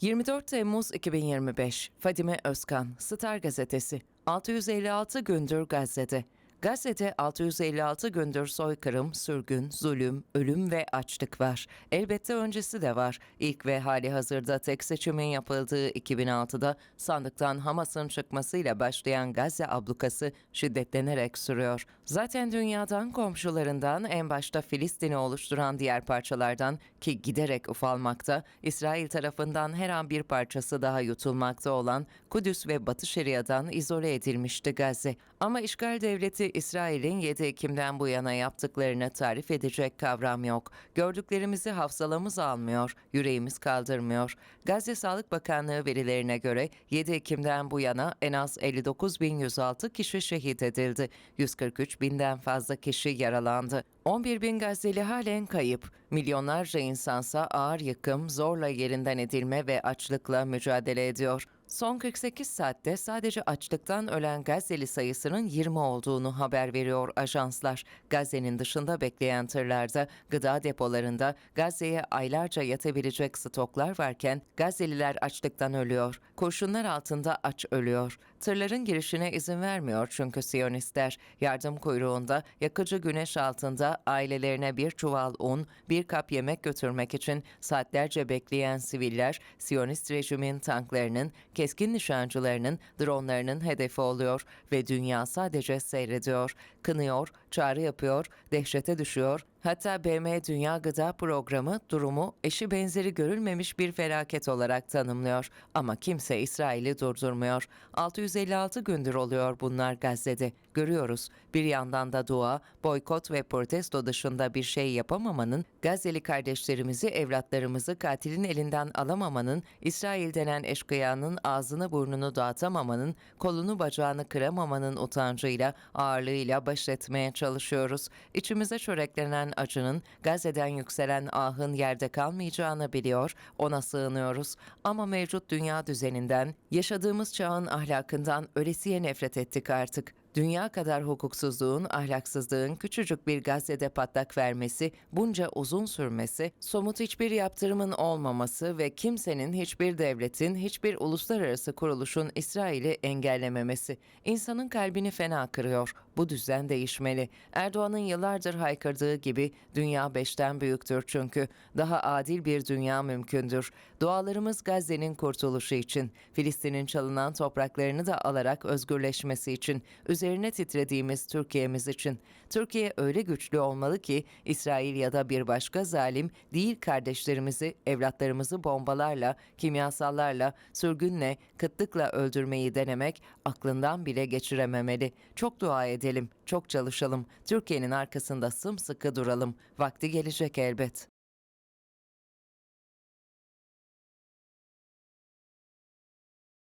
24 Temmuz 2025 Fadime Özkan Star Gazetesi. 656 gündür Gazze'de Gazze'de 656 gündür soykırım, sürgün, zulüm, ölüm ve açlık var. Elbette öncesi de var. İlk ve hali hazırda tek seçimin yapıldığı 2006'da sandıktan Hamas'ın çıkmasıyla başlayan Gazze ablukası şiddetlenerek sürüyor. Zaten dünyadan komşularından en başta Filistin'i oluşturan diğer parçalardan ki giderek ufalmakta, İsrail tarafından her an bir parçası daha yutulmakta olan Kudüs ve Batı Şeria'dan izole edilmişti Gazze. Ama işgal devleti İsrail'in 7 Ekim'den bu yana yaptıklarını tarif edecek kavram yok. Gördüklerimizi hafızalamız almıyor, yüreğimiz kaldırmıyor. Gazze Sağlık Bakanlığı verilerine göre 7 Ekim'den bu yana en az 59.106 kişi şehit edildi. 143 binden fazla kişi yaralandı. 11 bin Gazze'li halen kayıp. Milyonlarca insansa ağır yıkım, zorla yerinden edilme ve açlıkla mücadele ediyor. Son 48 saatte sadece açlıktan ölen Gazze'li sayısının 20 olduğunu haber veriyor ajanslar. Gazze'nin dışında bekleyen tırlarda, gıda depolarında Gazze'ye aylarca yatabilecek stoklar varken Gazze'liler açlıktan ölüyor. Kurşunlar altında aç ölüyor. Tırların girişine izin vermiyor çünkü Siyonistler. Yardım kuyruğunda, yakıcı güneş altında ailelerine bir çuval un, bir kap yemek götürmek için saatlerce bekleyen siviller, Siyonist rejimin tanklarının, keskin nişancılarının, dronlarının hedefi oluyor ve dünya sadece seyrediyor, kınıyor, çağrı yapıyor, dehşete düşüyor. Hatta BM Dünya Gıda Programı durumu eşi benzeri görülmemiş bir felaket olarak tanımlıyor. Ama kimse İsrail'i durdurmuyor. 656 gündür oluyor bunlar Gazze'de. Görüyoruz. Bir yandan da dua, boykot ve protesto dışında bir şey yapamamanın, Gazze'li kardeşlerimizi, evlatlarımızı katilin elinden alamamanın, İsrail denen eşkıyanın ağzını burnunu dağıtamamanın, kolunu bacağını kıramamanın utancıyla, ağırlığıyla baş etmeye çalışıyoruz. İçimize çöreklenen acının, Gazze'den yükselen ahın yerde kalmayacağını biliyor, ona sığınıyoruz. Ama mevcut dünya düzeninden, yaşadığımız çağın ahlakından ölesiye nefret ettik artık. Dünya kadar hukuksuzluğun, ahlaksızlığın küçücük bir Gazze'de patlak vermesi, bunca uzun sürmesi, somut hiçbir yaptırımın olmaması ve kimsenin, hiçbir devletin, hiçbir uluslararası kuruluşun İsrail'i engellememesi insanın kalbini fena kırıyor. Bu düzen değişmeli. Erdoğan'ın yıllardır haykırdığı gibi dünya beşten büyüktür çünkü. Daha adil bir dünya mümkündür. Dualarımız Gazze'nin kurtuluşu için, Filistin'in çalınan topraklarını da alarak özgürleşmesi için, üzerine titrediğimiz Türkiye'miz için. Türkiye öyle güçlü olmalı ki İsrail ya da bir başka zalim değil kardeşlerimizi, evlatlarımızı bombalarla, kimyasallarla, sürgünle, kıtlıkla öldürmeyi denemek aklından bile geçirememeli. Çok dua edelim, çok çalışalım. Türkiye'nin arkasında sımsıkı duralım. Vakti gelecek elbet.